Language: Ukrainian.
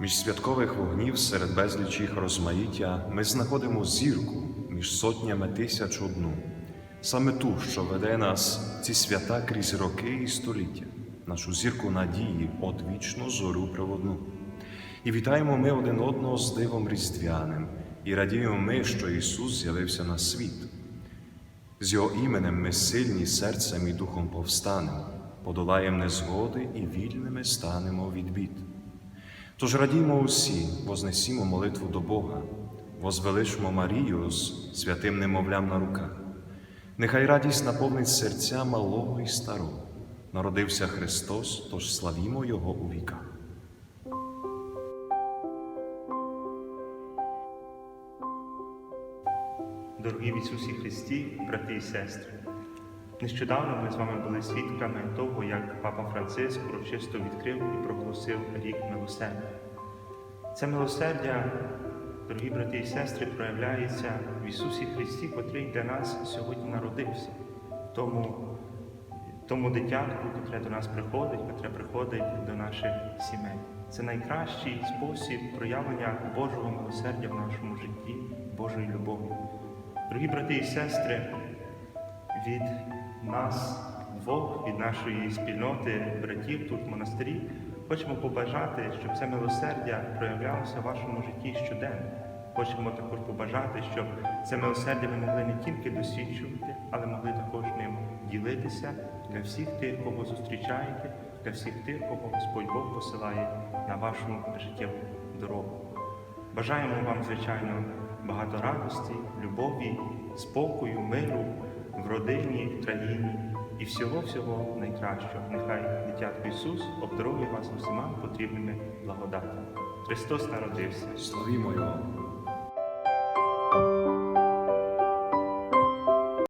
Між святкових вогнів серед безліч їх розмаїття ми знаходимо зірку між сотнями тисяч одну, саме ту, що веде нас ці свята крізь роки і століття, нашу зірку надії, одвічну зорю приводну. І вітаємо ми один одного з дивом різдвяним, і радіємо ми, що Ісус з'явився на світ. З Його іменем ми сильні серцем і духом повстанемо, подолаєм незгоди і вільними станемо від бід. Тож радімо усі, вознесімо молитву до Бога, возвеличмо Марію з святим немовлям на руках. Нехай радість наповнить серця малого і старого. Народився Христос, тож славімо Його у віках. Дорогі Ісусі Христі, брати і сестри, нещодавно ми з вами були свідками того, як Папа Франциск урочисто відкрив і проголосив рік милосердя. Це милосердя, дорогі брати і сестри, проявляється в Ісусі Христі, котрий для нас сьогодні народився, тому, тому дитятку, котре до нас приходить, котре приходить до наших сімей. Це найкращий спосіб проявлення Божого милосердя в нашому житті, Божої любові. Дорогі брати і сестри, від нас двох, від нашої спільноти братів тут в монастирі, хочемо побажати, щоб це милосердя проявлялося в вашому житті щоденно. Хочемо також побажати, щоб це милосердя ви могли не тільки досвідчувати, але могли також ним ділитися для всіх тих, кого зустрічаєте, для всіх тих, кого Господь Бог посилає на вашу життєву дорогу. Бажаємо вам, звичайно, багато радості, любові, спокою, миру в родині, країні і всього-всього найкращого. Нехай дитятко Ісус обдарує вас усіма потрібними благодатами. Христос народився. Славімо Його!